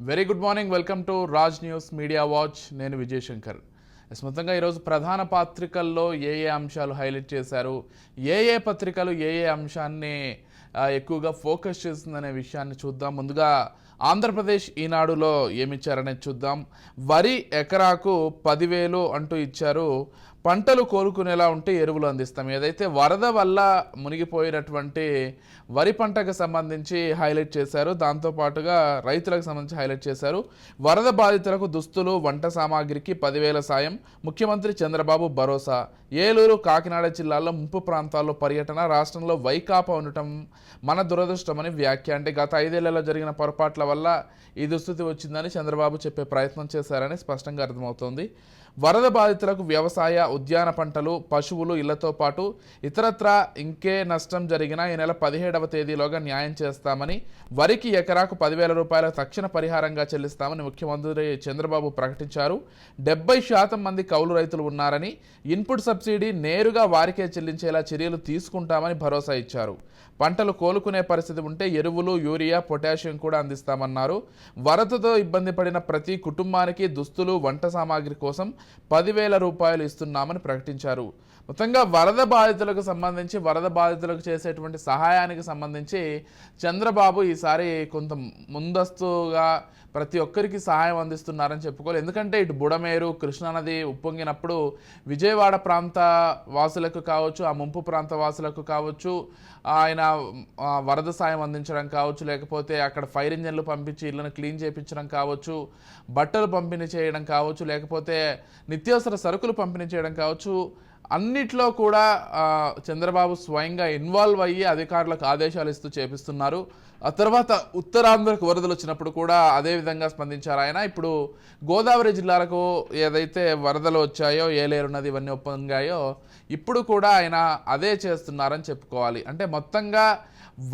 Very good morning welcome to Raj news media watch నేను విజయశంకర్. స్మృతంగా మొత్తంగా ఈరోజు ప్రధాన పత్రికల్లో ఏ ఏ అంశాలు హైలైట్ చేశారు? ఏ ఏ పత్రికలు ఏ ఏ అంశాన్ని ఎక్కువగా ఫోకస్ చేస్తుందనే విషయాన్ని చూద్దాం. ముందుగా ఆంధ్రప్రదేశ్ ఈనాడులో ఏమిచ్చారనేది చూద్దాం. వరి ఎకరాకు పదివేలు అంటూ ఇచ్చారు. పంటలు కోలుకునేలా ఉంటే ఎరువులు అందిస్తాం. ఏదైతే వరద వల్ల మునిగిపోయినటువంటి వరి పంటకు సంబంధించి హైలైట్ చేశారు దాంతోపాటుగా రైతులకు సంబంధించి హైలైట్ చేశారు. వరద బాధితులకు దుస్తులు వంట సామాగ్రికి పదివేల సాయం. ముఖ్యమంత్రి చంద్రబాబు భరోసా. ఏలూరు కాకినాడ జిల్లాల్లో ముంపు ప్రాంతాల్లో పర్యటన రాష్ట్రంలో వైకాపా ఉండటం మన దురదృష్టమని వ్యాఖ్య. అంటే గత ఐదేళ్ళలో జరిగిన పొరపాట్ల వల్ల ఈ దుస్థితి వచ్చిందని చంద్రబాబు చెప్పే ప్రయత్నం చేశారని స్పష్టంగా అర్థమవుతోంది. వరద బాధితులకు వ్యవసాయ ఉద్యాన పంటలు పశువులు ఇళ్ళతో పాటు ఇతరత్రా ఇంకే నష్టం జరిగినా ఈ నెల పదిహేడవ తేదీలోగా న్యాయం చేస్తామని వరికి ఎకరాకు పదివేల రూపాయల తక్షణ పరిహారంగా చెల్లిస్తామని ముఖ్యమంత్రి చంద్రబాబు ప్రకటించారు. డెబ్బై శాతం మంది కౌలు రైతులు ఉన్నారని ఇన్పుట్ సబ్సిడీ నేరుగా వారికే చెల్లించేలా చర్యలు తీసుకుంటామని భరోసా ఇచ్చారు. పంటలు కోలుకునే పరిస్థితి ఉంటే ఎరువులు యూరియా పొటాషియం కూడా అందిస్తామన్నారు. వరదతో ఇబ్బంది పడిన ప్రతి కుటుంబానికి దుస్తులు వంట సామాగ్రి కోసం పదివేల రూపాయలు ఇస్తున్నామని ప్రకటించారు. మొత్తంగా వరద బాధితులకు సంబంధించి వరద బాధితులకు చేసేటువంటి సహాయానికి సంబంధించి చంద్రబాబు ఈసారి కొంత ముందస్తుగా ప్రతి ఒక్కరికి సహాయం అందిస్తున్నారని చెప్పుకోవాలి. ఎందుకంటే ఇటు బుడమేరు కృష్ణానది ఉప్పొంగినప్పుడు విజయవాడ ప్రాంత వాసులకు కావచ్చు ఆ ముంపు ప్రాంత వాసులకు కావచ్చు ఆయన వరద సాయం అందించడం కావచ్చు లేకపోతే అక్కడ ఫైర్ ఇంజన్లు పంపించి ఇళ్ళను క్లీన్ చేయించడం కావచ్చు బట్టలు పంపిణీ చేయడం కావచ్చు లేకపోతే నిత్యావసర సరుకులు పంపిణీ చేయడం కావచ్చు అన్నిట్లో కూడా చంద్రబాబు స్వయంగా ఇన్వాల్వ్ అయ్యి అధికారులకు ఆదేశాలు ఇస్తూ చేపిస్తున్నారు. ఆ తర్వాత ఉత్తరాంధ్రకు వరదలు వచ్చినప్పుడు కూడా అదే విధంగా స్పందించారు ఆయన. ఇప్పుడు గోదావరి జిల్లాలకు ఏదైతే వరదలు వచ్చాయో ఏలేరు నది ఇవన్నీ ఒప్పంగాయో ఇప్పుడు కూడా ఆయన అదే చేస్తున్నారని చెప్పుకోవాలి. అంటే మొత్తంగా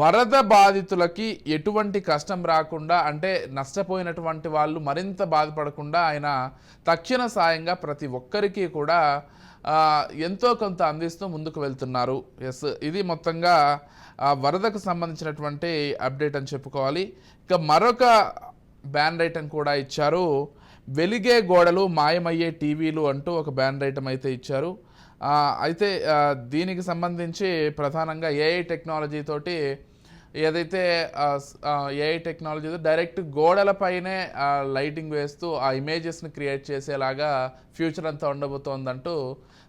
వరద బాధితులకి ఎటువంటి కష్టం రాకుండా అంటే నష్టపోయినటువంటి వాళ్ళు మరింత బాధపడకుండా ఆయన తక్షణ సాయంగా ప్రతి ఒక్కరికి కూడా ఎంతో కొంత అందిస్తూ ముందుకు వెళ్తున్నారు. ఎస్ ఇది మొత్తంగా ఆ, వరదకు సంబంధించినటువంటి అప్డేట్ అని చెప్పుకోవాలి. ఇక మరొక బ్యాన్ ఐటమ్ కూడా ఇచ్చారు. వెలిగే గోడలు మాయమయ్యే టీవీలు అంటూ ఒక బ్యాన్ ఐటమ్ అయితే ఇచ్చారు. అయితే దీనికి సంబంధించి ప్రధానంగా ఏఐ టెక్నాలజీ తోటి ఏదైతే ఏఐ టెక్నాలజీ డైరెక్ట్ గోడలపైనే లైటింగ్ వేస్తూ ఆ ఇమేజెస్ని క్రియేట్ చేసేలాగా ఫ్యూచర్ అంతా ఉండబోతోందంటూ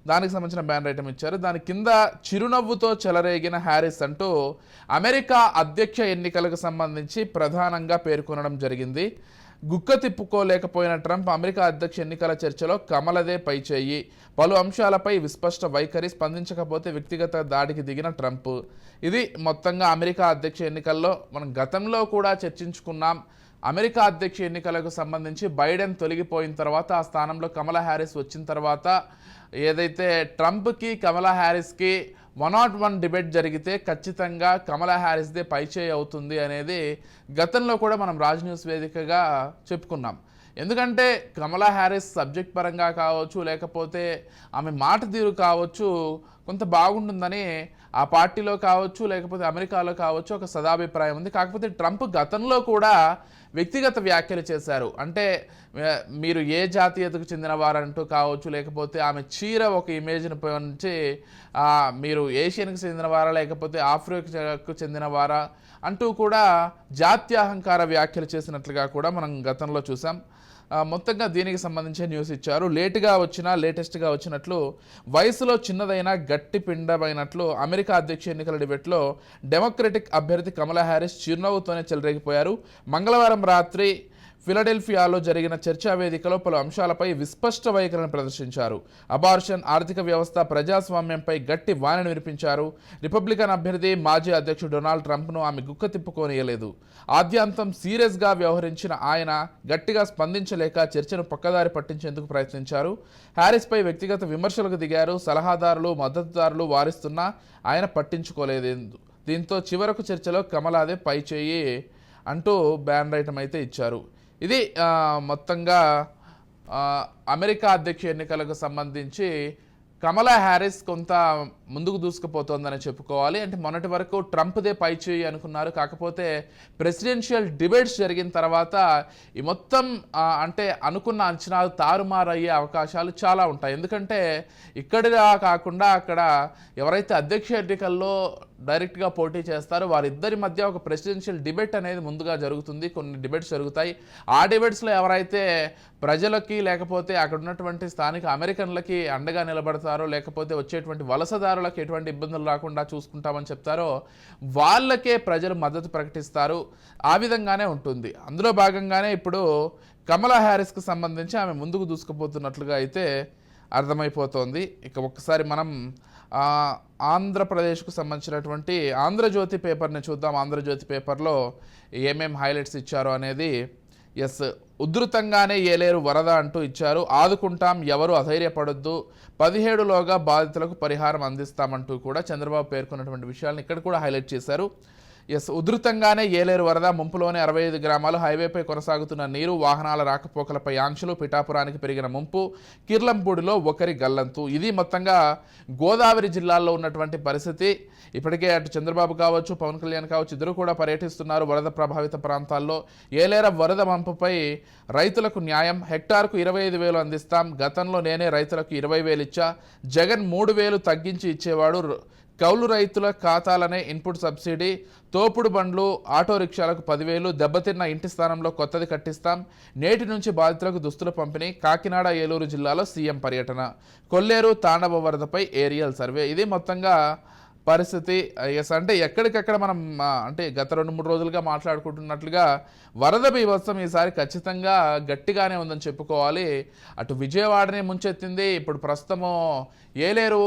దానికి సంబంధించిన బ్యాన్ ఐటమ్ ఇచ్చారు. దాని కింద చిరునవ్వుతో చెలరేగిన హ్యారిస్ అంటూ అమెరికా అధ్యక్ష ఎన్నికలకు సంబంధించి ప్రధానంగా పేర్కొనడం జరిగింది. గుక్క తిప్పుకోలేకపోయిన ట్రంప్ అమెరికా అధ్యక్ష ఎన్నికల చర్చలో కమలదే పైచేయి పలు అంశాలపై విస్పష్ట వైఖరి స్పందించకపోతే వ్యక్తిగత దాడికి దిగిన ట్రంప్. ఇది మొత్తంగా అమెరికా అధ్యక్ష ఎన్నికల్లో మనం గతంలో కూడా చర్చించుకున్నాం. అమెరికా అధ్యక్ష ఎన్నికలకు సంబంధించి బైడెన్ తొలగిపోయిన తర్వాత ఆ స్థానంలో కమలా హ్యారిస్ వచ్చిన తర్వాత ఏదైతే ట్రంప్కి కమలా హ్యారిస్కి వన్ నాట్ వన్ డిబేట్ జరిగితే ఖచ్చితంగా కమలా హ్యారిస్దే పైచేయి అవుతుంది అనేది గతంలో కూడా మనం రాజ్ న్యూస్ వేదికగా చెప్పుకున్నాం. ఎందుకంటే కమలా హ్యారిస్ సబ్జెక్ట్ పరంగా కావచ్చు లేకపోతే ఆమె మాట తీరు కావచ్చు కొంత బాగుంటుందని ఆ పార్టీలో కావచ్చు లేకపోతే అమెరికాలో కావచ్చు ఒక సదాభిప్రాయం ఉంది. కాకపోతే ట్రంప్ గతంలో కూడా వ్యక్తిగత వ్యాఖ్యలు చేశారు. అంటే మీరు ఏ జాతీయతకు చెందిన వారంటూ కావచ్చు లేకపోతే ఆమె చీర ఒక ఇమేజ్ని నుంచి మీరు ఏషియన్కి చెందిన వారా లేకపోతే ఆఫ్రికాకు చెందిన వారా అంటూ కూడా జాత్యాహంకార వ్యాఖ్యలు చేసినట్లుగా కూడా మనం గతంలో చూసాం. మొత్తంగా దీనికి సంబంధించి న్యూస్ ఇచ్చారు. లేటుగా వచ్చిన లేటెస్ట్గా వచ్చినట్లు వయసులో చిన్నదైన గట్టి పిండమైనట్లు అమెరికా అధ్యక్ష ఎన్నికల డిబేట్లో డెమోక్రటిక్ అభ్యర్థి కమలా హ్యారిస్ చిరునవ్వుతోనే చెలరేగిపోయారు. మంగళవారం రాత్రి ఫిలడెల్ఫియాలో జరిగిన చర్చా వేదికలో పలు అంశాలపై విస్పష్ట వైఖరిని ప్రదర్శించారు. అబార్షన్ ఆర్థిక వ్యవస్థ ప్రజాస్వామ్యంపై గట్టి వాణిని వినిపించారు. రిపబ్లికన్ అభ్యర్థి మాజీ అధ్యక్షుడు డొనాల్డ్ ట్రంప్ను ఆమె గుక్క తిప్పుకోనియలేదు. ఆద్యాంతం సీరియస్గా వ్యవహరించిన ఆయన గట్టిగా స్పందించలేక చర్చను పక్కదారి పట్టించేందుకు ప్రయత్నించారు. హ్యారిస్పై వ్యక్తిగత విమర్శలకు దిగారు. సలహాదారులు మద్దతుదారులు వారిస్తున్నా ఆయన పట్టించుకోలేదు. దీంతో చివరకు చర్చలో కమలాదే పైచేయి అంటూ బ్యాన్ రైటం అయితే ఇచ్చారు. ఇది మొత్తంగా అమెరికా అధ్యక్ష ఎన్నికలకు సంబంధించి కమలా హ్యారిస్ కొంత ముందుకు దూసుకుపోతోందని చెప్పుకోవాలి. అంటే మొన్నటి వరకు ట్రంప్దే పైచేయి అనుకున్నారు. కాకపోతే ప్రెసిడెన్షియల్ డిబేట్స్ జరిగిన తర్వాత ఈ మొత్తం అంటే అనుకున్న అంచనాలు తారుమారయ్యే అవకాశాలు చాలా ఉంటాయి. ఎందుకంటే ఇక్కడిలా కాకుండా అక్కడ ఎవరైతే అధ్యక్ష ఎన్నికల్లో డైరెక్ట్గా పోటీ చేస్తారో వారిద్దరి మధ్య ఒక ప్రెసిడెన్షియల్ డిబేట్ అనేది ముందుగా జరుగుతుంది. కొన్ని డిబేట్స్ జరుగుతాయి. ఆ డిబేట్స్లో ఎవరైతే ప్రజలకి లేకపోతే అక్కడ ఉన్నటువంటి స్థానిక అమెరికన్లకి అండగా నిలబడతారో లేకపోతే వచ్చేటువంటి వలసదారు వలసదారులకు ఎటువంటి ఇబ్బందులు రాకుండా చూసుకుంటామని చెప్తారో వాళ్ళకే ప్రజలు మద్దతు ప్రకటిస్తారు. ఆ విధంగానే ఉంటుంది. అందులో భాగంగానే ఇప్పుడు కమలా హ్యారిస్కి సంబంధించి ఆమె ముందుకు దూసుకుపోతున్నట్లుగా అయితే అర్థమైపోతోంది. ఇక ఒక్కసారి మనం ఆంధ్రప్రదేశ్కు సంబంధించినటువంటి ఆంధ్రజ్యోతి పేపర్ని చూద్దాం. ఆంధ్రజ్యోతి పేపర్లో ఏమేం హైలైట్స్ ఇచ్చారో అనేది ఎస్ ఉధృతంగానే ఏలేరు వరద అంటూ ఇచ్చారు. ఆదుకుంటాం ఎవరు అధైర్యపడొద్దు. పదిహేడులోగా బాధితులకు పరిహారం అందిస్తామంటూ కూడా చంద్రబాబు పేర్కొన్నటువంటి విషయాలను ఇక్కడ కూడా హైలైట్ చేశారు. ఎస్ ఉధృతంగానే ఏలేరు వరద ముంపులోని అరవై ఐదు గ్రామాలు హైవేపై కొనసాగుతున్న నీరు వాహనాల రాకపోకలపై ఆంక్షలు పిఠాపురానికి పెరిగిన ముంపు కిర్లంపూడిలో ఒకరి గల్లంతు. ఇది మొత్తంగా గోదావరి జిల్లాల్లో ఉన్నటువంటి పరిస్థితి. ఇప్పటికే అటు చంద్రబాబు కావచ్చు పవన్ కళ్యాణ్ కావచ్చు ఇద్దరు కూడా పర్యటిస్తున్నారు వరద ప్రభావిత ప్రాంతాల్లో. ఏలేర వరద మంపుపై రైతులకు న్యాయం. హెక్టార్కు ఇరవై ఐదు వేలు అందిస్తాం. గతంలో నేనే రైతులకు ఇరవై వేలు ఇచ్చా. జగన్ మూడు వేలు తగ్గించి ఇచ్చేవాడు కౌలు రైతుల ఖాతాలనే ఇన్పుట్ సబ్సిడీ తోపుడు బండ్లు ఆటో రిక్షాలకు పదివేలు దెబ్బతిన్న ఇంటి స్థానంలో కొత్తది కట్టిస్తాం నేటి నుంచి బాధితులకు దుస్తుల పంపిణీ కాకినాడ ఏలూరు జిల్లాలో సీఎం పర్యటన. కొల్లేరు తాండవ వరదపై ఏరియల్ సర్వే. ఇది మొత్తంగా పరిస్థితి ఎస్ అంటే ఎక్కడికక్కడ మనం అంటే గత రెండు మూడు రోజులుగా మాట్లాడుకుంటున్నట్లుగా వరద బీభత్సం ఈసారి ఖచ్చితంగా గట్టిగానే ఉందని చెప్పుకోవాలి. అటు విజయవాడనే ముంచెత్తింది. ఇప్పుడు ప్రస్తుతము ఏలేరు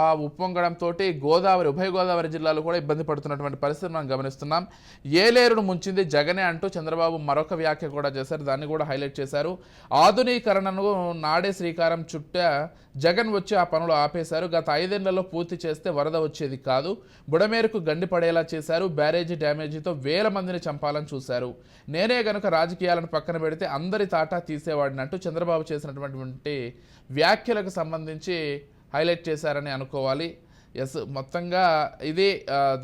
ఆ ఉప్పొంగడంతో గోదావరి ఉభయ గోదావరి జిల్లాలు కూడా ఇబ్బంది పడుతున్నటువంటి పరిస్థితి మనం గమనిస్తున్నాం. ఏలేరును ముంచింది జగనే అంటూ చంద్రబాబు మరొక వ్యాఖ్య కూడా చేశారు. దాన్ని కూడా హైలైట్ చేశారు. ఆధునీకరణను నాడే శ్రీకారం చుట్ట జగన్ వచ్చి ఆ పనులు ఆపేశారు. గత ఐదేళ్ళలో పూర్తి చేస్తే వరద వచ్చేది కాదు. బుడమేరకు గండి పడేలా చేశారు. బ్యారేజీ డ్యామేజీతో వేల మందిని చంపాలని చూశారు. నేనే గనుక రాజకీయాలను పక్కన పెడితే అందరి తాటా తీసేవాడినట్టు చంద్రబాబు చేసినటువంటి వ్యాఖ్యలకు సంబంధించి హైలైట్ చేశారని అనుకోవాలి. ఎస్ మొత్తంగా ఇది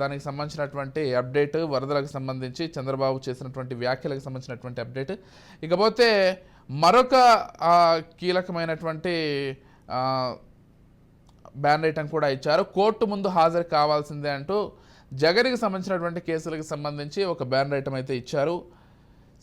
దానికి సంబంధించినటువంటి అప్డేట్ వరదలకు సంబంధించి చంద్రబాబు చేసినటువంటి వ్యాఖ్యలకు సంబంధించినటువంటి అప్డేట్. ఇకపోతే మరొక కీలకమైనటువంటి బ్యాన్ ఐటమ్ కూడా ఇచ్చారు. కోర్టు ముందు హాజరు కావాల్సిందే అంటూ జగన్కి సంబంధించినటువంటి కేసులకు సంబంధించి ఒక బ్యాన్ రైటం అయితే ఇచ్చారు.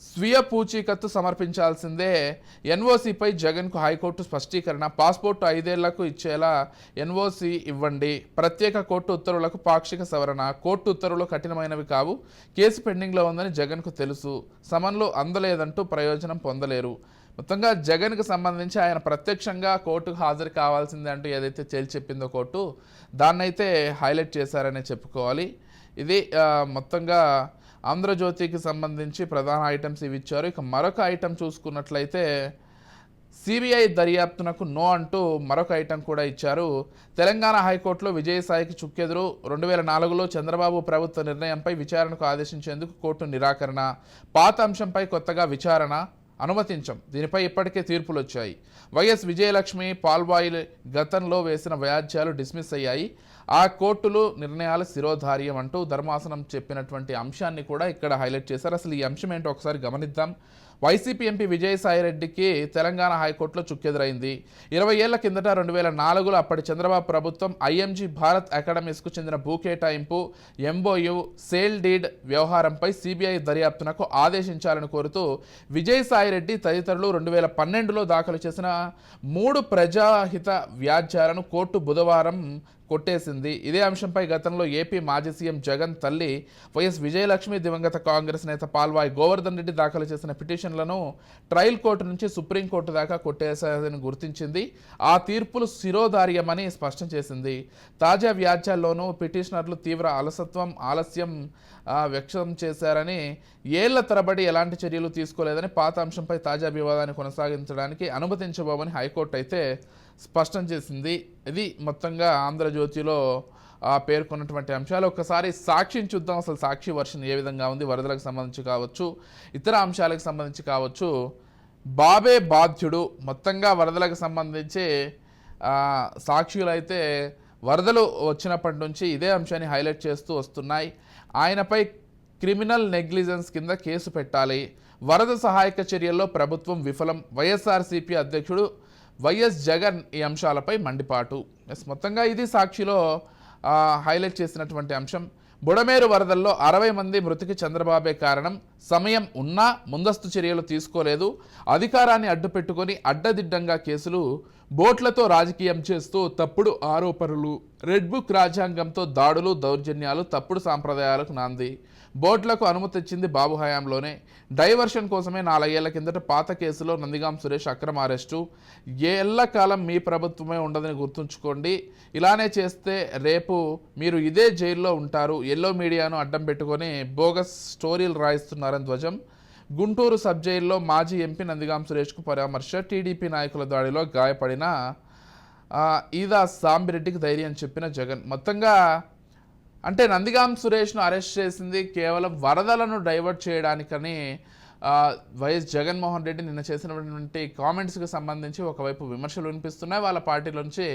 స్వీయ పూచీకత్తు సమర్పించాల్సిందే. ఎన్ఓసిపై జగన్కు హైకోర్టు స్పష్టీకరణ. పాస్పోర్టు ఐదేళ్ళకు ఇచ్చేలా ఎన్ఓసి ఇవ్వండి. ప్రత్యేక కోర్టు ఉత్తర్వులకు పాక్షిక సవరణ. కోర్టు ఉత్తర్వులు కఠినమైనవి కావు. కేసు పెండింగ్లో ఉందని జగన్కు తెలుసు. సమన్లు అందలేదంటూ ప్రయోజనం పొందలేరు. మొత్తంగా జగన్కు సంబంధించి ఆయన ప్రత్యక్షంగా కోర్టుకు హాజరు కావాల్సిందే అంటూ ఏదైతే తేల్చి చెప్పిందో కోర్టు దాన్నైతే హైలైట్ చేశారనే చెప్పుకోవాలి. ఇది మొత్తంగా ఆంధ్రజ్యోతికి సంబంధించి ప్రధాన ఐటమ్స్ ఇవి ఇచ్చారు. ఇక మరొక ఐటెం చూసుకున్నట్లయితే సిబిఐ దర్యాప్తునకు నో అంటూ మరొక ఐటెం కూడా ఇచ్చారు. తెలంగాణ హైకోర్టులో విజయసాయికి చుక్కెదురు. రెండు వేల నాలుగులో చంద్రబాబు ప్రభుత్వ నిర్ణయంపై విచారణకు ఆదేశించేందుకు కోర్టు నిరాకరణ. పాత అంశంపై కొత్తగా విచారణ. అనుమతించం. దీనిపై ఇప్పటికే తీర్పులు వచ్చాయి వైఎస్ విజయలక్ష్మి పాల్వాయిల్ గతంలో వేసిన వ్యాజ్యాలు డిస్మిస్ అయ్యాయి. ఆ కోర్టులు నిర్ణయాలు శిరోధార్యం అంటూ ధర్మాసనం చెప్పినటువంటి అంశాన్ని కూడా ఇక్కడ హైలైట్ చేశారు. అసలు ఈ అంశం ఏంటో ఒకసారి గమనిద్దాం. వైసీపీ ఎంపీ విజయసాయిరెడ్డికి తెలంగాణ హైకోర్టులో చుక్కెదురైంది. ఇరవై ఏళ్ళ కిందట రెండు వేల నాలుగులో అప్పటి చంద్రబాబు ప్రభుత్వం ఐఎంజీ భారత్ అకాడమీస్కు చెందిన భూ కేటాయింపు ఎంబోయు సేల్ డీడ్ వ్యవహారంపై సిబిఐ దర్యాప్తునకు ఆదేశించాలని కోరుతూ విజయసాయిరెడ్డి తదితరులు రెండు వేల పన్నెండులో దాఖలు చేసిన మూడు ప్రజాహిత వ్యాజ్యాలను కోర్టు బుధవారం కొట్టేసింది. ఇదే అంశంపై గతంలో ఏపీ మాజీ సీఎం జగన్ తల్లి వైఎస్ విజయలక్ష్మి దివంగత కాంగ్రెస్ నేత పాల్వాయి గోవర్ధన్ రెడ్డి దాఖలు చేసిన పిటిషన్లను ట్రయల్ కోర్టు నుంచి సుప్రీంకోర్టు దాకా కొట్టేశారని గుర్తించింది. ఆ తీర్పులు శిరోధార్యమని స్పష్టం చేసింది. తాజా వ్యాజ్యాల్లోనూ పిటిషనర్లు తీవ్ర అలసత్వం ఆలస్యం వ్యక్తం చేశారని ఏళ్ళ తరబడి ఎలాంటి చర్యలు తీసుకోలేదని పాత అంశంపై తాజా వివాదాన్ని కొనసాగించడానికి అనుమతించబోమని హైకోర్టు అయితే స్పష్టం చేసింది. ఇది మొత్తంగా ఆంధ్రజ్యోతిలో పేర్కొన్నటువంటి అంశాలు. ఒకసారి సాక్షిని చూద్దాం. అసలు సాక్షి వర్షన్ ఏ విధంగా ఉంది? వరదలకు సంబంధించి కావచ్చు ఇతర అంశాలకు సంబంధించి కావచ్చు. బాబే బాధ్యుడు. మొత్తంగా వరదలకు సంబంధించి సాక్షులు అయితే వరదలు వచ్చినప్పటి నుంచి ఇదే అంశాన్ని హైలైట్ చేస్తూ వస్తున్నాయి. ఆయనపై క్రిమినల్ నెగ్లిజెన్స్ కింద కేసు పెట్టాలి. వరద సహాయక చర్యల్లో ప్రభుత్వం విఫలం. వైఎస్ఆర్సీపీ అధ్యక్షుడు వైఎస్ జగన్ ఈ అంశాలపై మండిపాటు. ఎస్ మొత్తంగా ఇది సాక్షిలో హైలైట్ చేసినటువంటి అంశం. బుడమేరు వరదల్లో అరవై మంది మృతికి చంద్రబాబే కారణం. సమయం ఉన్నా ముందస్తు చర్యలు తీసుకోలేదు. అధికారాన్ని అడ్డుపెట్టుకొని అడ్డదిడ్డంగా కేసులు బోట్లతో రాజకీయం చేస్తూ తప్పుడు ఆరోపణలు. రెడ్ బుక్ రాజ్యాంగంతో దాడులు దౌర్జన్యాలు తప్పుడు సాంప్రదాయాలకు నాంది. బోట్లకు అనుమతి ఇచ్చింది బాబు హయాంలోనే. డైవర్షన్ కోసమే నాలుగేళ్ళ కిందట పాత కేసులో నందిగాం సురేష్ అక్రమ అరెస్టు. కాలం మీ ప్రభుత్వమే ఉండదని గుర్తుంచుకోండి. ఇలానే చేస్తే రేపు మీరు ఇదే జైల్లో ఉంటారు. ఎల్లో మీడియాను అడ్డం పెట్టుకొని బోగస్ స్టోరీలు రాయిస్తున్నారని ధ్వజం. గుంటూరు సబ్ జైల్లో మాజీ ఎంపీ నందిగాం సురేష్కు పరామర్శ. టీడీపీ నాయకుల దాడిలో గాయపడిన ఆ, ఈదా సాంబిరెడ్డికి ధైర్యం చెప్పిన జగన్. మొత్తంగా అంటే నందిగాం సురేష్ను అరెస్ట్ చేసింది కేవలం వరదలను డైవర్ట్ చేయడానికని వైఎస్ జగన్మోహన్ రెడ్డి నిన్న చేసినటువంటి కామెంట్స్కి సంబంధించి ఒకవైపు విమర్శలు వినిపిస్తున్నాయి. వాళ్ళ పార్టీ నుంచి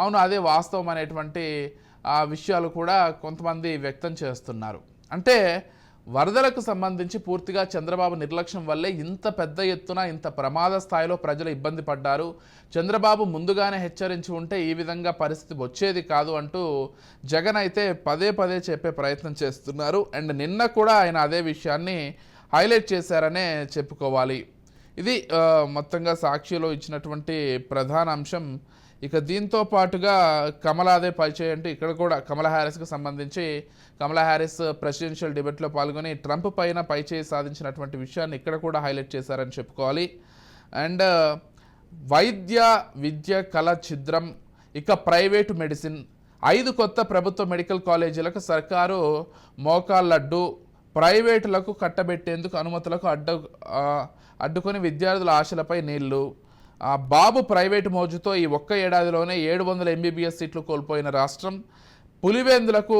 అవును అదే వాస్తవం అనేటువంటి విషయాలు కూడా కొంతమంది వ్యక్తం చేస్తున్నారు. అంటే వరదలకు సంబంధించి పూర్తిగా చంద్రబాబు నిర్లక్ష్యం వల్లే ఇంత పెద్ద ఎత్తున ఇంత ప్రమాద స్థాయిలో ప్రజలు ఇబ్బంది పడ్డారు. చంద్రబాబు ముందుగానే హెచ్చరించి ఉంటే ఈ విధంగా పరిస్థితి వచ్చేది కాదు అంటూ జగన్ అయితే పదే పదే చెప్పే ప్రయత్నం చేస్తున్నారు. అండ్ నిన్న కూడా ఆయన అదే విషయాన్ని హైలైట్ చేశారనే చెప్పుకోవాలి. ఇది మొత్తంగా సాక్షిలో ఇచ్చినటువంటి ప్రధాన అంశం. ఇక దీంతో పాటుగా కమలాదే పరిచయం అంటే ఇక్కడ కూడా కమలా హ్యారిస్కి సంబంధించి కమలా హ్యారిస్ ప్రెసిడెన్షియల్ డిబేట్లో పాల్గొని ట్రంప్ పైన పైచేయి సాధించినటువంటి విషయాన్ని ఇక్కడ కూడా హైలైట్ చేశారని చెప్పుకోవాలి. అండ్ వైద్య విద్య కళ ఛిద్రం ఇక ప్రైవేటు మెడిసిన్ ఐదు కొత్త ప్రభుత్వ మెడికల్ కాలేజీలకు సర్కారు మోకాళ్ళడ్డు ప్రైవేటులకు కట్టబెట్టేందుకు అనుమతులకు అడ్డు అడ్డుకొని విద్యార్థుల ఆశలపై నీళ్ళు. ఆ, బాబు ప్రైవేటు మోజుతో ఈ ఒక్క ఏడాదిలోనే ఏడు వందల ఎంబీబీఎస్ సీట్లు కోల్పోయిన రాష్ట్రం పులివేందులకు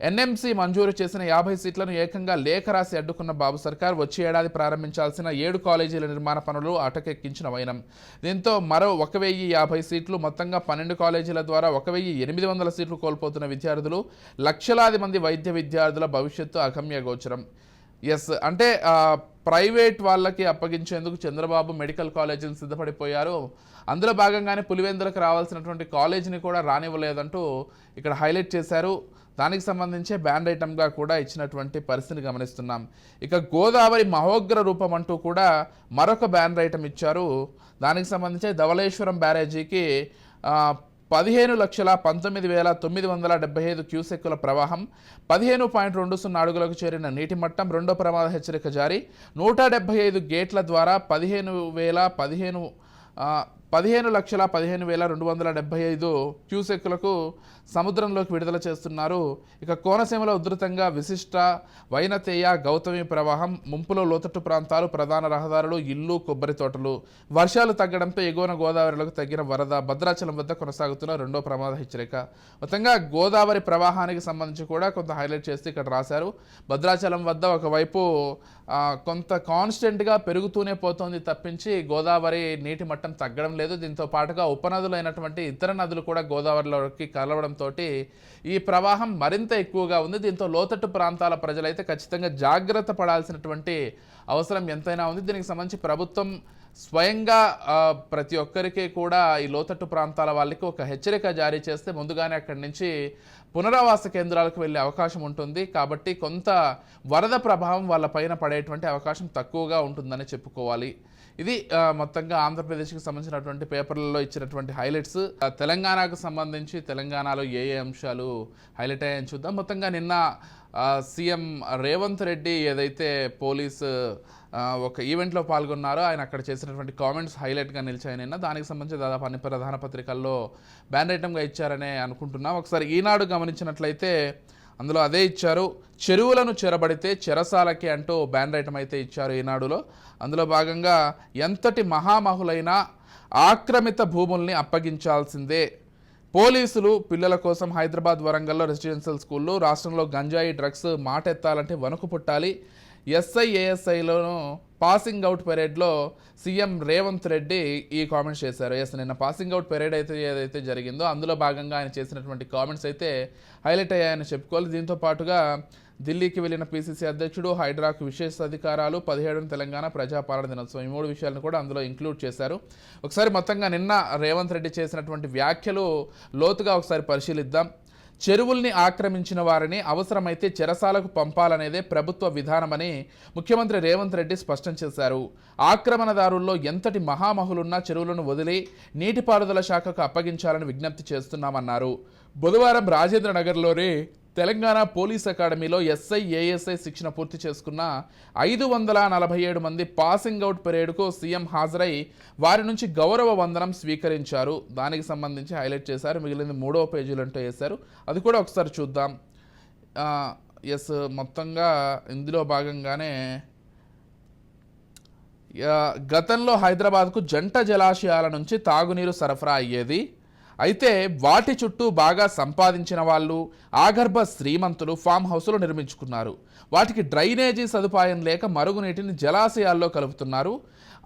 ఎన్ఎంసీ మంజూరు చేసిన యాభై సీట్లను ఏకంగా లేఖ రాసి అడ్డుకున్న బాబు సర్కార్ వచ్చే ఏడాది ప్రారంభించాల్సిన ఏడు కాలేజీల నిర్మాణ పనులు అటకెక్కించిన వైనం. దీంతో మరో ఒక వెయ్యి యాభై సీట్లు మొత్తంగా పన్నెండు కాలేజీల ద్వారా ఒక వెయ్యి ఎనిమిది వందల సీట్లు కోల్పోతున్న విద్యార్థులు లక్షలాది మంది వైద్య విద్యార్థుల భవిష్యత్తు అగమ్య గోచరం ఎస్ అంటే ప్రైవేట్ వాళ్ళకి అప్పగించేందుకు చంద్రబాబు మెడికల్ కాలేజీని సిద్ధపడిపోయారు. అందులో భాగంగానే పులివెందులకు రావాల్సినటువంటి కాలేజీని కూడా రానివ్వలేదంటూ ఇక్కడ హైలైట్ చేశారు. దానికి సంబంధించే బ్యాండ్ ఐటమ్గా కూడా ఇచ్చినటువంటి పరిస్థితిని గమనిస్తున్నాం. ఇక గోదావరి మహోగ్ర రూపం అంటూ కూడా మరొక బ్యాండ్ ఐటమ్ ఇచ్చారు. దానికి సంబంధించి ధవళేశ్వరం బ్యారేజీకి పదిహేను లక్షల పంతొమ్మిది వేల తొమ్మిది వందల డెబ్బై ఐదు క్యూసెక్కుల ప్రవాహం పదిహేను పాయింట్ రెండు సున్నా అడుగులకు చేరిన నీటి మట్టం రెండో ప్రమాద హెచ్చరిక జారీ. నూట డెబ్బై ఐదు గేట్ల ద్వారా పదిహేను వేల పదిహేను పదిహేను లక్షల పదిహేను వేల రెండు వందల డెబ్బై ఐదు క్యూసెక్కులకు సముద్రంలోకి విడుదల చేస్తున్నారు. ఇక కోనసీమలో ఉధృతంగా విశిష్ట వైనతేయ గౌతమి ప్రవాహం ముంపులో లోతట్టు ప్రాంతాలు ప్రధాన రహదారులు ఇల్లు కొబ్బరి తోటలు. వర్షాలు తగ్గడంతో ఎగువన గోదావరిలోకి తగ్గిన వరద భద్రాచలం వద్ద కొనసాగుతున్న రెండో ప్రమాద హెచ్చరిక. మొత్తంగా గోదావరి ప్రవాహానికి సంబంధించి కూడా కొంత హైలైట్ చేస్తే ఇక్కడ రాశారు. భద్రాచలం వద్ద ఒకవైపు కొంత కాన్స్టెంట్గా పెరుగుతూనే పోతోంది తప్పించి గోదావరి నీటి మట్టం తగ్గడం లేదు. దీంతో పాటుగా ఉపనదులైనటువంటి ఇతర నదులు కూడా గోదావరిలోకి కలవడంతో ఈ ప్రవాహం మరింత ఎక్కువగా ఉంది. దీంతో లోతట్టు ప్రాంతాల ప్రజలైతే ఖచ్చితంగా జాగ్రత్త పడాల్సినటువంటి అవసరం ఎంతైనా ఉంది. దీనికి సంబంధించి ప్రభుత్వం స్వయంగా ప్రతి ఒక్కరికి కూడా ఈ లోతట్టు ప్రాంతాల వాళ్ళకి ఒక హెచ్చరిక జారీ చేస్తే ముందుగానే అక్కడి నుంచి పునరావాస కేంద్రాలకు వెళ్ళే అవకాశం ఉంటుంది. కాబట్టి కొంత వరద ప్రభావం వాళ్ళ పైన పడేటువంటి అవకాశం తక్కువగా ఉంటుందని చెప్పుకోవాలి. ఇది మొత్తంగా ఆంధ్రప్రదేశ్కి సంబంధించినటువంటి పేపర్లలో ఇచ్చినటువంటి హైలైట్స్. తెలంగాణకు సంబంధించి తెలంగాణలో ఏ ఏ అంశాలు హైలైట్ అయ్యాయని చూద్దాం. మొత్తంగా నిన్న సీఎం రేవంత్ రెడ్డి ఏదైతే పోలీస్ ఒక ఈవెంట్లో పాల్గొన్నారో ఆయన అక్కడ చేసినటువంటి కామెంట్స్ హైలైట్గా నిలిచాయి నిన్న. దానికి సంబంధించి దాదాపు అన్ని ప్రధాన పత్రికల్లో బ్యాన్ ఐటమ్గా ఇచ్చారనే అనుకుంటున్నాం. ఒకసారి ఈనాడు గమనించినట్లయితే అందులో అదే ఇచ్చారు చెరువులను చెరబడితే చెరసాలకి అంటూ బ్యాన్ ఐటమ్ అయితే ఇచ్చారు ఈనాడులో. అందులో భాగంగా ఎంతటి మహామహులైనా ఆక్రమిత భూముల్ని అప్పగించాల్సిందే. పోలీసులు పిల్లల కోసం హైదరాబాద్ వరంగల్లో రెసిడెన్షియల్ స్కూళ్ళు రాష్ట్రంలో గంజాయి డ్రగ్స్ మాటెత్తాలంటే వణుకు పుట్టాలి. ఎస్ఐఏఎస్ఐలోను పాసింగ్ అవుట్ పెరేడ్లో సీఎం రేవంత్ రెడ్డి ఈ కామెంట్స్ చేశారు. ఎస్ నిన్న పాసింగ్ అవుట్ పెరేడ్ అయితే ఏదైతే జరిగిందో అందులో భాగంగా ఆయన చేసినటువంటి కామెంట్స్ అయితే హైలైట్ అయ్యాయని చెప్పుకోవాలి. దీంతో పాటుగా ఢిల్లీకి వెళ్ళిన పీసీసీ అధ్యక్షుడు హైడ్రాకు విశేష అధికారాలు పదిహేడున తెలంగాణ ప్రజాపాలన దినోత్సవం ఈ మూడు విషయాలను కూడా అందులో ఇంక్లూడ్ చేశారు. ఒకసారి మొత్తంగా నిన్న రేవంత్ రెడ్డి చేసినటువంటి వ్యాఖ్యలు లోతుగా ఒకసారి పరిశీలిద్దాం. చెరువుల్ని ఆక్రమించిన వారిని అవసరమైతే చెరసాలకు పంపాలనేదే ప్రభుత్వ విధానమని ముఖ్యమంత్రి రేవంత్ రెడ్డి స్పష్టం చేశారు. ఆక్రమణదారుల్లో ఎంతటి మహామహులున్నా చెరువులను వదిలి నీటిపారుదల శాఖకు అప్పగించాలని విజ్ఞప్తి చేస్తున్నామన్నారు. బుధవారం రాజేంద్ర నగర్లోని తెలంగాణ పోలీస్ అకాడమీలో ఎస్ఐ ఏఎస్ఐ శిక్షణ పూర్తి చేసుకున్న ఐదు వందల నలభై ఏడు మంది పాసింగ్ అవుట్ పెరేడ్కు సీఎం హాజరై వారి నుంచి గౌరవ వందనం స్వీకరించారు. దానికి సంబంధించి హైలైట్ చేశారు. మిగిలింది మూడవ పేజీలు అంటూ వేశారు. అది కూడా ఒకసారి చూద్దాం. ఎస్ మొత్తంగా ఇందులో భాగంగానే గతంలో హైదరాబాద్కు జంట జలాశయాల నుంచి తాగునీరు సరఫరా అయ్యేది. అయితే వాటి చుట్టూ బాగా సంపాదించిన వాళ్ళు ఆగర్భ శ్రీమంతులు ఫామ్ హౌసులు నిర్మించుకున్నారు. వాటికి డ్రైనేజీ సదుపాయం లేక మరుగునీటిని జలాశయాల్లో కలుపుతున్నారు.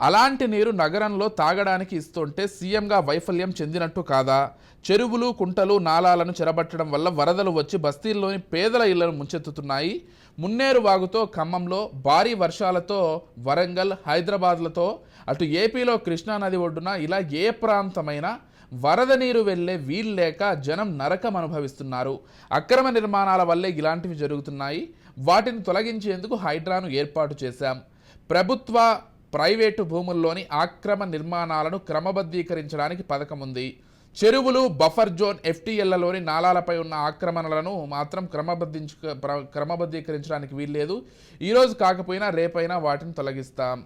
అలాంటి నీరు నగరంలో తాగడానికి ఇస్తుంటే సీఎంగా వైఫల్యం చెందినట్టు కాదా? చెరువులు కుంటలు నాలాలను చెరబట్టడం వల్ల వరదలు వచ్చి బస్తీల్లోని పేదల ఇళ్ళను ముంచెత్తుతున్నాయి. మున్నేరు వాగుతో ఖమ్మంలో భారీ వర్షాలతో వరంగల్ హైదరాబాద్లతో అటు ఏపీలో కృష్ణానది ఒడ్డున ఇలా ఏ ప్రాంతమైనా వరద నీరు వెళ్ళే వీల్లేక జనం నరకం అనుభవిస్తున్నారు. అక్రమ నిర్మాణాల వల్లే ఇలాంటివి జరుగుతున్నాయి. వాటిని తొలగించేందుకు హైడ్రాను ఏర్పాటు చేశాం. ప్రభుత్వ ప్రైవేటు భూముల్లోని ఆక్రమ నిర్మాణాలను క్రమబద్ధీకరించడానికి పథకం ఉంది. చెరువులు బఫర్ జోన్ ఎఫ్టీఎల్లలోని నాలాలపై ఉన్న ఆక్రమణలను మాత్రం క్రమబద్ధించు క్రమబద్ధీకరించడానికి వీల్లేదు. ఈరోజు కాకపోయినా రేపైనా వాటిని తొలగిస్తాం.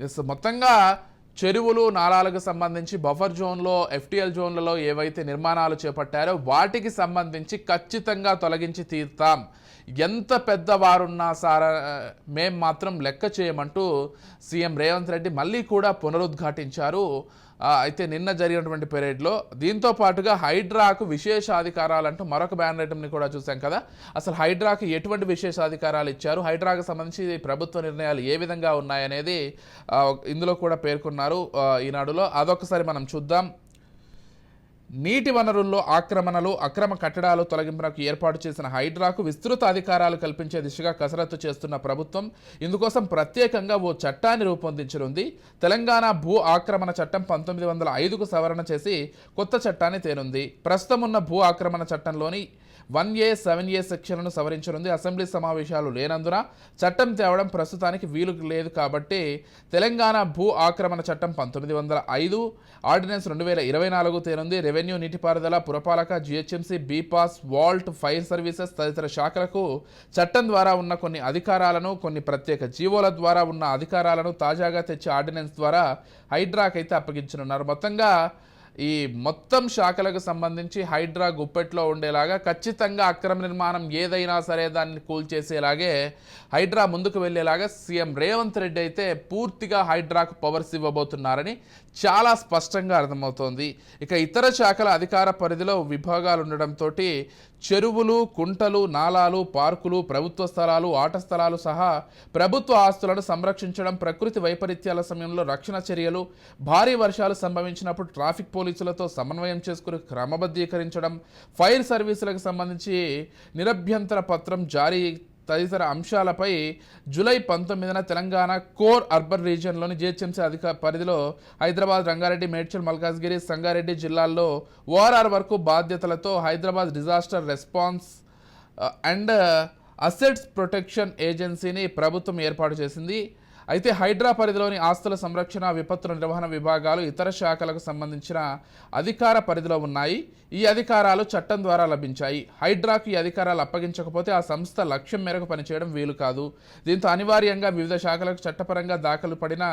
ఎస్ మొత్తంగా చెరువులు నాలాలకు సంబంధించి బఫర్ జోన్లో ఎఫ్టీఎల్ జోన్లలో ఏవైతే నిర్మాణాలు చేపట్టారో వాటికి సంబంధించి ఖచ్చితంగా తొలగించి తీర్తాం. ఎంత పెద్దవారున్నా సారా మేం మాత్రం లెక్క చేయమంటూ సీఎం రేవంత్ రెడ్డి మళ్ళీ కూడా పునరుద్ఘాటించారు. అయితే నిన్న జరిగినటువంటి పెరేడ్లో దీంతో పాటుగా హైడ్రాకు విశేషాధికారాలంటూ మరొక బ్యాన్ ఐటమ్ని కూడా చూసాం కదా. అసలు హైడ్రాకు ఎటువంటి విశేషాధికారాలు ఇచ్చారు? హైడ్రాకు సంబంధించి ప్రభుత్వ నిర్ణయాలు ఏ విధంగా ఉన్నాయనేది ఇందులో కూడా పేర్కొన్నారు ఈనాడులో. అదొకసారి మనం చూద్దాం. నీటి వనరుల్లో ఆక్రమణలు అక్రమ కట్టడాలు తొలగింపునకు ఏర్పాటు చేసిన హైడ్రాకు విస్తృత అధికారాలు కల్పించే దిశగా కసరత్తు చేస్తున్న ప్రభుత్వం ఇందుకోసం ప్రత్యేకంగా ఓ చట్టాన్ని రూపొందించనుంది. తెలంగాణ భూ ఆక్రమణ చట్టం పంతొమ్మిది వందల ఐదుకు సవరణ చేసి కొత్త చట్టాన్ని తేనుంది. ప్రస్తుతం ఉన్న భూ ఆక్రమణ చట్టంలోని వన్ ఏ సెవెన్ ఏ సెక్షన్లను సవరించనుంది. అసెంబ్లీ సమావేశాలు లేనందున చట్టం తేవడం ప్రస్తుతానికి వీలు లేదు కాబట్టి తెలంగాణ భూ ఆక్రమణ చట్టం పంతొమ్మిది వందల ఐదు ఆర్డినెన్స్ రెండు వేల ఇరవై నాలుగు తేనుంది. రెవెన్యూ నీటిపారుదల పురపాలక జిహెచ్ఎంసీ బీపాస్ వాల్ట్ ఫైర్ సర్వీసెస్ తదితర శాఖలకు చట్టం ద్వారా ఉన్న కొన్ని అధికారాలను కొన్ని ప్రత్యేక జీవోల ద్వారా ఉన్న అధికారాలను తాజాగా తెచ్చే ఆర్డినెన్స్ ద్వారా హైడ్రాకైతే అప్పగించనున్నారు. మొత్తంగా ఈ మొత్తం శాఖలకు సంబంధించి హైడ్రా గుప్పెట్లో ఉండేలాగా ఖచ్చితంగా అక్రమ నిర్మాణం ఏదైనా సరే దాన్ని కూల్చేసేలాగే హైడ్రా ముందుకు వెళ్ళేలాగా సీఎం రేవంత్ రెడ్డి అయితే పూర్తిగా హైడ్రాకు పవర్స్ ఇవ్వబోతున్నారని చాలా స్పష్టంగా అర్థమవుతోంది. ఇక ఇతర శాఖల అధికార పరిధిలో విభాగాలు ఉండడంతో చెరువులు కుంటలు నాలాలు పార్కులు ప్రభుత్వ స్థలాలు ఆట స్థలాలు సహా ప్రభుత్వ ఆస్తులను సంరక్షించడం ప్రకృతి వైపరీత్యాల సమయంలో రక్షణ చర్యలు భారీ వర్షాలు సంభవించినప్పుడు ట్రాఫిక్ పోలీసులతో సమన్వయం చేసుకుని క్రమబద్ధీకరించడం ఫైర్ సర్వీసులకు సంబంధించి నిరభ్యంతర పత్రం జారీ తదితర అంశాలపై జూలై పంతొమ్మిదిన తెలంగాణ కోర్ అర్బన్ రీజియన్లోని జిహెచ్ఎంసీ అధిక పరిధిలో హైదరాబాద్ రంగారెడ్డి మేడ్చల్ మల్కాజ్గిరి సంగారెడ్డి జిల్లాల్లో ఓఆర్ఆర్ వరకు బాధ్యతలతో Hyderabad disaster response and assets protection ఏజెన్సీని ప్రభుత్వం ఏర్పాటు చేసింది. అయితే హైడ్రా పరిధిలోని ఆస్తుల సంరక్షణ విపత్తుల నిర్వహణ విభాగాలు ఇతర శాఖలకు సంబంధించిన అధికార పరిధిలో ఉన్నాయి. ఈ అధికారాలు చట్టం ద్వారా లభించాయి. హైడ్రాకు ఈ అధికారాలు అప్పగించకపోతే ఆ సంస్థ లక్ష్యం మేరకు పనిచేయడం వీలు కాదు. దీంతో అనివార్యంగా వివిధ శాఖలకు చట్టపరంగా దాఖలు పడిన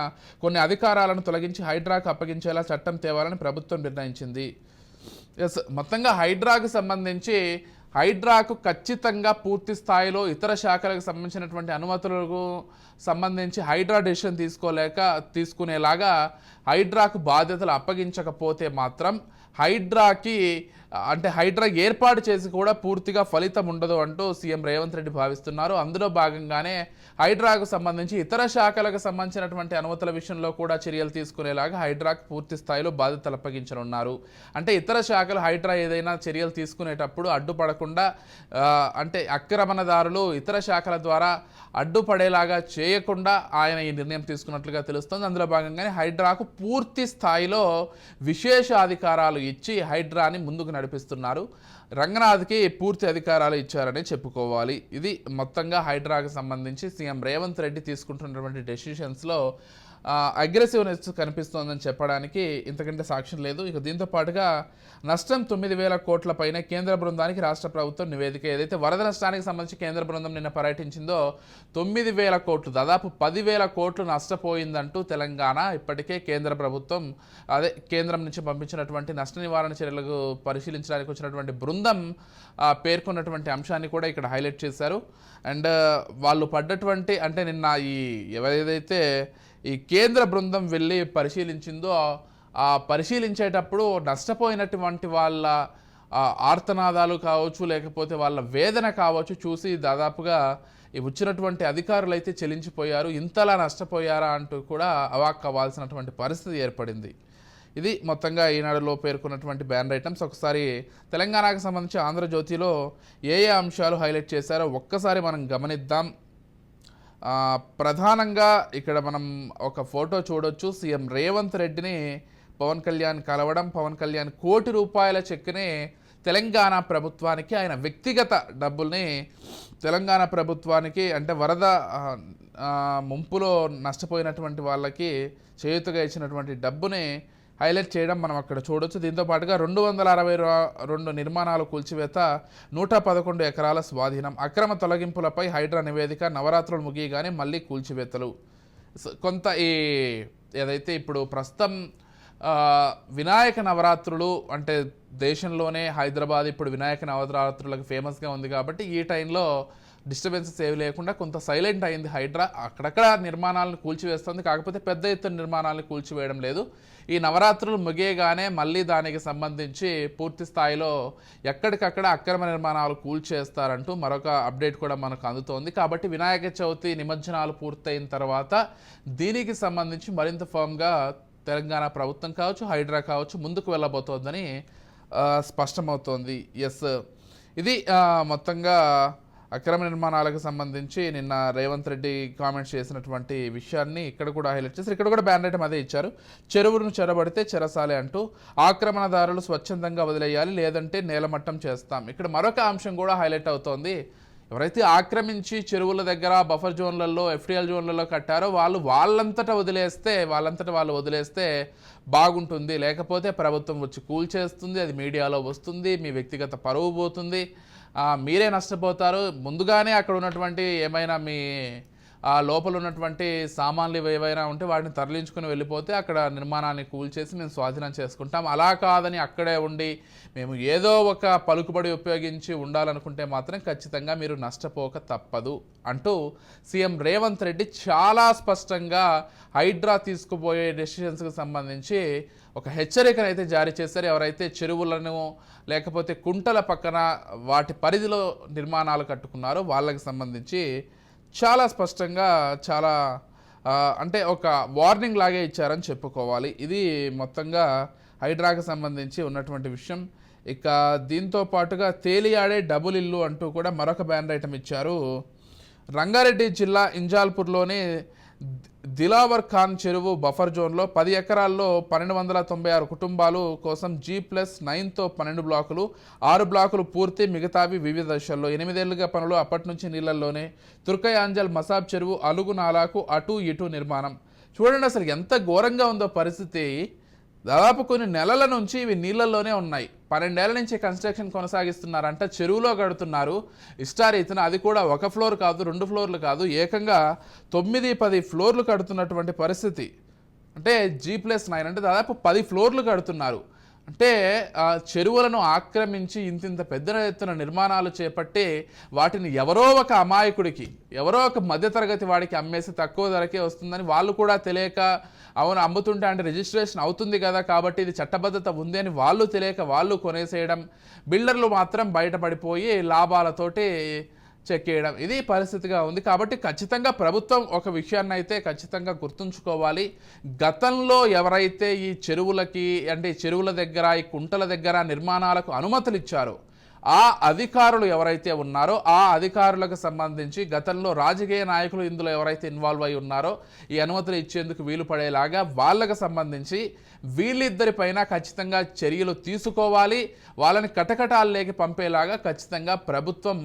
కొన్ని అధికారాలను తొలగించి హైడ్రాకు అప్పగించేలా చట్టం తేవాలని ప్రభుత్వం నిర్ణయించింది. ఎస్ మొత్తంగా హైడ్రాకు సంబంధించి హైడ్రాకు ఖచ్చితంగా పూర్తి స్థాయిలో ఇతర శాఖలకు సంబంధించినటువంటి అనుమతులకు సంబంధించి హైడ్రా డెసిషన్ తీసుకోలేక తీసుకునేలాగా హైడ్రాకు బాధ్యతలు అప్పగించకపోతే మాత్రం హైడ్రాకి అంటే హైడ్రా ఏర్పాటు చేసి కూడా పూర్తిగా ఫలితం ఉండదు అంటూ సీఎం రేవంత్ రెడ్డి భావిస్తున్నారు. అందులో భాగంగానే హైడ్రాకు సంబంధించి ఇతర శాఖలకు సంబంధించినటువంటి అనుమతుల విషయంలో కూడా చర్యలు తీసుకునేలాగా హైడ్రాకు పూర్తి స్థాయిలో బాధ్యతలు అప్పగించనున్నారు. అంటే ఇతర శాఖలు హైడ్రా ఏదైనా చర్యలు తీసుకునేటప్పుడు అడ్డుపడకుండా అంటే అక్రమణదారులు ఇతర శాఖల ద్వారా అడ్డుపడేలాగా చేయకుండా ఆయన ఈ నిర్ణయం తీసుకున్నట్లుగా తెలుస్తుంది. అందులో భాగంగానే హైడ్రాకు పూర్తి స్థాయిలో విశేష అధికారాలు ఇచ్చి హైడ్రాని ముందుకు నడిపిస్తున్నారు. రంగనాథ్కి పూర్తి అధికారాలు ఇచ్చారని చెప్పుకోవాలి. ఇది మొత్తంగా హైడ్రాకు సంబంధించి సీఎం రేవంత్ రెడ్డి తీసుకుంటున్నటువంటి డెసిషన్స్లో అగ్రెసివ్నెస్ కనిపిస్తోందని చెప్పడానికి ఇంతకంటే సాక్ష్యం లేదు. ఇక దీంతో పాటుగా నష్టం తొమ్మిది వేల కోట్ల పైన కేంద్ర బృందానికి రాష్ట్ర ప్రభుత్వం నివేదిక ఏదైతే వరద నష్టానికి సంబంధించి కేంద్ర బృందం నిన్న పర్యటించిందో తొమ్మిది వేల కోట్లు దాదాపు పదివేల కోట్లు నష్టపోయిందంటూ తెలంగాణ ఇప్పటికే కేంద్ర ప్రభుత్వం అదే కేంద్రం నుంచి పంపించినటువంటి నష్ట నివారణ చర్యలకు పరిశీలించడానికి వచ్చినటువంటి బృందం పేర్కొన్నటువంటి అంశాన్ని కూడా ఇక్కడ హైలైట్ చేశారు. అండ్ వాళ్ళు పడ్డటువంటి అంటే నిన్న ఈ ఎవరేదైతే ఈ కేంద్ర బృందం వెళ్ళి పరిశీలించిందో ఆ పరిశీలించేటప్పుడు నష్టపోయినటువంటి వాళ్ళ ఆర్తనాదాలు కావచ్చు లేకపోతే వాళ్ళ వేదన కావచ్చు చూసి దాదాపుగా ఈ వచ్చినటువంటి అధికారులు అయితే చెలించిపోయారు. ఇంతలా నష్టపోయారా అంటూ కూడా అవాక్ అవ్వాల్సినటువంటి పరిస్థితి ఏర్పడింది. ఇది మొత్తంగా ఈనాడులో పేర్కొన్నటువంటి బ్యాన్ ఐటమ్స్. ఒకసారి తెలంగాణకు సంబంధించి ఆంధ్రజ్యోతిలో ఏ ఏ అంశాలు హైలైట్ చేశారో ఒక్కసారి మనం గమనిద్దాం. ప్రధానంగా ఇక్కడ మనం ఒక ఫోటో చూడొచ్చు. సీఎం రేవంత్ రెడ్డిని పవన్ కళ్యాణ్ కలవడం పవన్ కళ్యాణ్ కోటి రూపాయల చెక్కుని తెలంగాణ ప్రభుత్వానికి ఆయన వ్యక్తిగత డబ్బుల్ని తెలంగాణ ప్రభుత్వానికి అంటే వరద ముంపులో నష్టపోయినటువంటి వాళ్ళకి చేయుతగా ఇచ్చినటువంటి డబ్బుని హైలైట్ చేయడం మనం అక్కడ చూడొచ్చు. దీంతో పాటుగా రెండు వందల అరవై రెండు నిర్మాణాలు కూల్చివేత నూట పదకొండు ఎకరాల స్వాధీనం. అక్రమ తొలగింపులపై హైడ్రా నివేదిక నవరాత్రులు ముగియగానే మళ్ళీ కూల్చివేతలు. కొంత ఈ ఏదైతే ఇప్పుడు ప్రస్తుతం వినాయక నవరాత్రులు అంటే దేశంలోనే హైదరాబాద్ ఇప్పుడు వినాయక నవరాత్రులకు ఫేమస్గా ఉంది కాబట్టి ఈ టైంలో డిస్టర్బెన్సెస్ ఏవి లేకుండా కొంత సైలెంట్ అయింది హైడ్రా. అక్కడక్కడ నిర్మాణాలను కూల్చివేస్తుంది. కాకపోతే పెద్ద ఎత్తున నిర్మాణాలను కూల్చివేయడం లేదు. ఈ నవరాత్రులు ముగియగానే మళ్ళీ దానికి సంబంధించి పూర్తి స్థాయిలో ఎక్కడికక్కడ అక్రమ నిర్మాణాలు కూల్చేస్తారంటూ మరొక అప్డేట్ కూడా మనకు అందుతోంది. కాబట్టి వినాయక చవితి నిమజ్జనాలు పూర్తయిన తర్వాత దీనికి సంబంధించి మరింత ఫామ్గా తెలంగాణ ప్రభుత్వం కావచ్చు హైడ్రా కావచ్చు ముందుకు వెళ్ళబోతోందని స్పష్టమవుతోంది. ఎస్ ఇది మొత్తంగా అక్రమ నిర్మాణాలకు సంబంధించి నిన్న రేవంత్ రెడ్డి కామెంట్స్ చేసినటువంటి విషయాన్ని ఇక్కడ కూడా హైలైట్ చేశారు. ఇక్కడ కూడా బ్యాన్ ఐటమ్ అదే ఇచ్చారు. చెరువును చెరబడితే చెరసాలే అంటూ ఆక్రమణదారులు స్వచ్ఛందంగా వదిలేయాలి లేదంటే నేలమట్టం చేస్తాం. ఇక్కడ మరొక అంశం కూడా హైలైట్ అవుతోంది. ఎవరైతే ఆక్రమించి చెరువుల దగ్గర బఫర్ జోన్లలో ఎఫ్డిఎల్ జోన్లలో కట్టారో వాళ్ళు వాళ్ళంతటా వదిలేస్తే వాళ్ళంతటా వాళ్ళు వదిలేస్తే బాగుంటుంది. లేకపోతే ప్రభుత్వం వచ్చి కూల్చేస్తుంది అది మీడియాలో వస్తుంది మీ వ్యక్తిగత పరువు పోతుంది. మీరే నష్టపోతారు. ముందుగానే అక్కడ ఉన్నటువంటి ఏమైనా మీ ఆ లోపల ఉన్నటువంటి సామాన్లు ఏవైనా ఉంటే వాటిని తరలించుకుని వెళ్ళిపోతే అక్కడ నిర్మాణాన్ని కూల్చేసి మేము స్వాధీనం చేసుకుంటాం. అలా కాదని అక్కడే ఉండి మేము ఏదో ఒక పలుకుబడి ఉపయోగించి ఉండాలనుకుంటే మాత్రం ఖచ్చితంగా మీరు నష్టపోక తప్పదు అంటూ సీఎం రేవంత్ రెడ్డి చాలా స్పష్టంగా హైడ్రా తీసుకుపోయే డెసిషన్స్కి సంబంధించి ఒక హెచ్చరికను అయితే జారీ చేశారు. ఎవరైతే చెరువులను లేకపోతే కుంటల పక్కన వాటి పరిధిలో నిర్మాణాలు కట్టుకున్నారో వాళ్ళకి సంబంధించి చాలా స్పష్టంగా చాలా అంటే ఒక వార్నింగ్ లాగే ఇచ్చారని చెప్పుకోవాలి. ఇది మొత్తంగా హైడ్రాకి సంబంధించి ఉన్నటువంటి విషయం. ఇక దీంతో పాటుగా తేలియాడే డబుల్ ఇల్లు అంటూ కూడా మరొక బ్యాండ్ ఐటమ్ ఇచ్చారు. రంగారెడ్డి జిల్లా ఇంజాల్పూర్లోనే దిలావర్ ఖాన్ చెరువు బఫర్ జోన్లో పది ఎకరాల్లో పన్నెండు వందల తొంభై ఆరు కుటుంబాలు కోసం జీ ప్లస్ నైన్తో పన్నెండు బ్లాకులు ఆరు బ్లాకులు పూర్తి మిగతావి వివిధ దశల్లో. ఎనిమిదేళ్ళుగా పనులు అప్పటి నుంచి నీళ్ళలోనే. తుర్కయాంజల్ మసాబ్ చెరువు అలుగు నాలాకు అటు ఇటు నిర్మాణం. చూడండి అసలు ఎంత ఘోరంగా ఉందో పరిస్థితి. దాదాపు కొన్ని నెలల నుంచి ఇవి నీళ్ళల్లోనే ఉన్నాయి. పన్నెండేళ్ళ నుంచి కన్స్ట్రక్షన్ కొనసాగిస్తున్నారంట. చెరువులో కడుతున్నారు. ఇష్టారీతిన అది కూడా ఒక ఫ్లోర్ కాదు రెండు ఫ్లోర్లు కాదు. ఏకంగా తొమ్మిది పది ఫ్లోర్లు కడుతున్నటువంటి పరిస్థితి. అంటే జీ ప్లస్ నైన్ అంటే దాదాపు పది ఫ్లోర్లు కడుతున్నారు. అంటే చెరువులను ఆక్రమించి ఇంతింత పెద్ద ఎత్తున నిర్మాణాలు చేపట్టి వాటిని ఎవరో ఒక అమాయకుడికి ఎవరో ఒక మధ్యతరగతి వాడికి అమ్మేసి తక్కువ ధరకే వస్తుందని వాళ్ళు కూడా తెలియక అవును అమ్ముతుంటే అంటే రిజిస్ట్రేషన్ అవుతుంది కదా కాబట్టి ఇది చట్టబద్ధత ఉంది అని వాళ్ళు తెలియక వాళ్ళు కొనేసేయడం బిల్డర్లు మాత్రం బయటపడిపోయి లాభాలతోటి చెక్ చేయడం ఇది పరిస్థితిగా ఉంది. కాబట్టి ఖచ్చితంగా ప్రభుత్వం ఒక విషయాన్ని అయితే ఖచ్చితంగా గుర్తుంచుకోవాలి. గతంలో ఎవరైతే ఈ చెరువులకి అంటే చెరువుల దగ్గర ఈ కుంటల దగ్గర నిర్మాణాలకు అనుమతులు ఇచ్చారో ఆ అధికారులు ఎవరైతే ఉన్నారో ఆ అధికారులకు సంబంధించి గతంలో రాజకీయ నాయకులు ఇందులో ఎవరైతే ఇన్వాల్వ్ అయి ఉన్నారో ఈ అనుమతులు ఇచ్చేందుకు వీలు పడేలాగా వాళ్ళకు సంబంధించి వీళ్ళిద్దరిపైన ఖచ్చితంగా చర్యలు తీసుకోవాలి. వాళ్ళని కటకటాల్లోకి పంపేలాగా ఖచ్చితంగా ప్రభుత్వం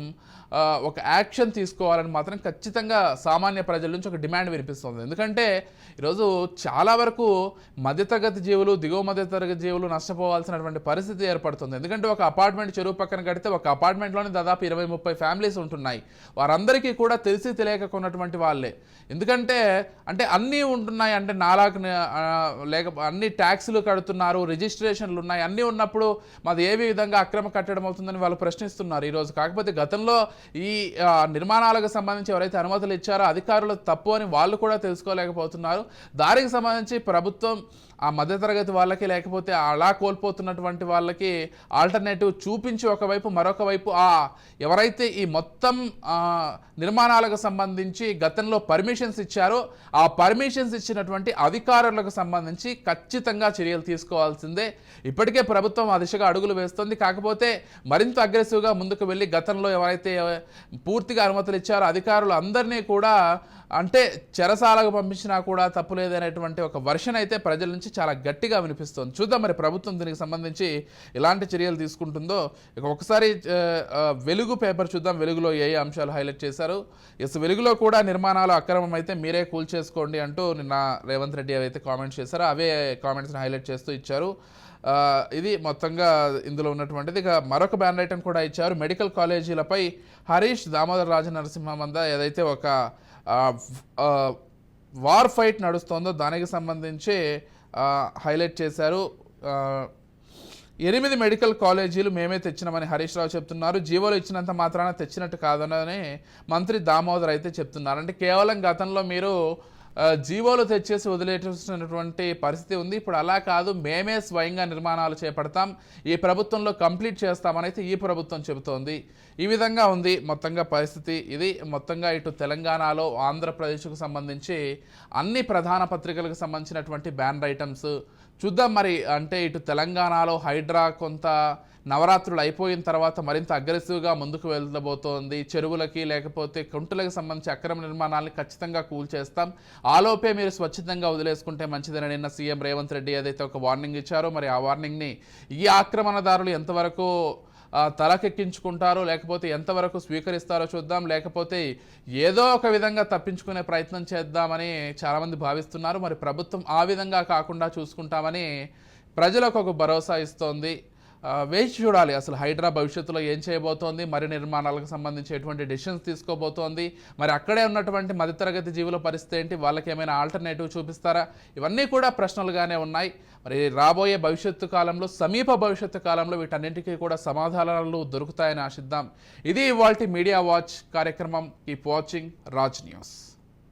ఒక యాక్షన్ తీసుకోవాలని మాత్రం ఖచ్చితంగా సామాన్య ప్రజల నుంచి ఒక డిమాండ్ వినిపిస్తుంది. ఎందుకంటే ఈరోజు చాలా వరకు మధ్యతరగతి జీవులు దిగువ మధ్యతరగతి జీవులు నష్టపోవాల్సినటువంటి పరిస్థితి ఏర్పడుతుంది. ఎందుకంటే ఒక అపార్ట్మెంట్ చెరువు పక్కన కడితే ఒక అపార్ట్మెంట్లోనే దాదాపు ఇరవై ముప్పై ఫ్యామిలీస్ ఉంటున్నాయి. వారందరికీ కూడా తెలిసి తెలియక కొన్నటువంటి వాళ్ళే. ఎందుకంటే అంటే అన్నీ ఉంటున్నాయి అంటే నాలాకు లేక అన్ని ట్యాక్సులు కడుతున్నారు రిజిస్ట్రేషన్లు ఉన్నాయి అన్నీ ఉన్నప్పుడు మాది ఏ విధంగా అక్రమ కట్టడం అవుతుందని వాళ్ళు ప్రశ్నిస్తున్నారు ఈరోజు. కాకపోతే గతంలో ఈ నిర్మాణాలకు సంబంధించి ఎవరైతే అనుమతులు ఇచ్చారో అధికారులు తప్పు అని వాళ్ళు కూడా తెలుసుకోలేకపోతున్నారు. దానికి సంబంధించి ప్రభుత్వం ఆ మధ్యతరగతి వాళ్ళకి లేకపోతే అలా కోల్పోతున్నటువంటి వాళ్ళకి ఆల్టర్నేటివ్ చూపించి ఒకవైపు మరొక వైపు ఆ ఎవరైతే ఈ మొత్తం నిర్మాణాలకు సంబంధించి గతంలో పర్మిషన్స్ ఇచ్చారో ఆ పర్మిషన్స్ ఇచ్చినటువంటి అధికారులకు సంబంధించి ఖచ్చితంగా చర్యలు తీసుకోవాల్సిందే. ఇప్పటికే ప్రభుత్వం ఆ దిశగా అడుగులు వేస్తుంది. కాకపోతే మరింత అగ్రెసివ్గా ముందుకు వెళ్ళి గతంలో ఎవరైతే పూర్తిగా అనుమతులు ఇచ్చారో అధికారులు అందరినీ కూడా అంటే చెరసాలకు పంపించినా కూడా తప్పులేదనేటువంటి ఒక వర్షన్ అయితే ప్రజల నుంచి చాలా గట్టిగా వినిపిస్తుంది. చూద్దాం మరి ప్రభుత్వం దీనికి సంబంధించి ఎలాంటి చర్యలు తీసుకుంటుందో. ఇక ఒకసారి వెలుగు పేపర్ చూద్దాం. వెలుగులో ఏ అంశాలు హైలైట్ చేశారు? ఎస్ వెలుగులో కూడా నిర్మాణాలు అక్రమం అయితే మీరే కూల్ చేసుకోండి అంటూ నిన్న రేవంత్ రెడ్డి అయితే కామెంట్స్ చేశారో. అవే కామెంట్స్ని హైలైట్ చేస్తూ ఇచ్చారు. ఇది మొత్తంగా ఇందులో ఉన్నటువంటిది. ఇక మరొక బ్యాన్ ఐటమ్ కూడా ఇచ్చారు. మెడికల్ కాలేజీలపై హరీష్ దామోదర్ రాజ నరసింహ మంద ఏదైతే ఒక వార్ ఫైట్ నడుస్తోందో దానికి సంబంధించి హైలైట్ చేశారు. ఎనిమిది మెడికల్ కాలేజీలు మేమే తెచ్చినామని హరీష్ రావు చెప్తున్నారు. జీవోలు ఇచ్చినంత మాత్రాన తెచ్చినట్టు కాదని మంత్రి దామోదర్ అయితే చెప్తున్నారు. అంటే కేవలం గతంలో మీరు జీవోలు తెచ్చేసి వదిలేసినటువంటి పరిస్థితి ఉంది. ఇప్పుడు అలా కాదు మేమే స్వయంగా నిర్మాణాలు చేపడతాం. ఈ ప్రభుత్వంలో కంప్లీట్ చేస్తామనైతే ఈ ప్రభుత్వం చెబుతోంది. ఈ విధంగా ఉంది మొత్తంగా పరిస్థితి. ఇది మొత్తంగా ఇటు తెలంగాణలో ఆంధ్రప్రదేశ్కు సంబంధించి అన్ని ప్రధాన పత్రికలకు సంబంధించినటువంటి బ్యాన్ ఐటమ్స్. చూద్దాం మరి. అంటే ఇటు తెలంగాణలో హైడ్రా కొంత నవరాత్రులు అయిపోయిన తర్వాత మరింత అగ్రెసివ్గా ముందుకు వెళ్ళబోతోంది. చెరువులకి లేకపోతే కుంటలకు సంబంధించి అక్రమ నిర్మాణాలను ఖచ్చితంగా కూల్చేస్తాం ఆలోపే మీరు స్వచ్ఛందంగా వదిలేసుకుంటే మంచిదని నిన్న సీఎం రేవంత్ రెడ్డి ఏదైతే ఒక వార్నింగ్ ఇచ్చారో మరి ఆ వార్నింగ్ని ఈ ఆక్రమణదారులు ఎంతవరకు తలకెక్కించుకుంటారో లేకపోతే ఎంతవరకు స్వీకరిస్తారో చూద్దాం లేకపోతే ఏదో ఒక విధంగా తప్పించుకునే ప్రయత్నం చేద్దామని చాలామంది భావిస్తున్నారు. మరి ప్రభుత్వం ఆ విధంగా కాకుండా చూసుకుంటామని ప్రజలకు ఒక భరోసా ఇస్తోంది. వేచి చూడాలి అసలు హైడ్రా భవిష్యత్తులో ఏం చేయబోతోంది మరి నిర్మాణాలకు సంబంధించి ఎటువంటి డెసిషన్స్ తీసుకోబోతోంది మరి అక్కడే ఉన్నటువంటి మధ్యతరగతి జీవుల పరిస్థితి ఏంటి వాళ్ళకి ఏమైనా ఆల్టర్నేటివ్ చూపిస్తారా? ఇవన్నీ కూడా ప్రశ్నలుగానే ఉన్నాయి. మరి రాబోయే భవిష్యత్తు కాలంలో సమీప భవిష్యత్తు కాలంలో వీటన్నింటికీ కూడా సమాధానాలు దొరుకుతాయని ఆశిద్దాం. ఇది ఇవాళ మీడియా వాచ్ కార్యక్రమం. Keep watching Raj news.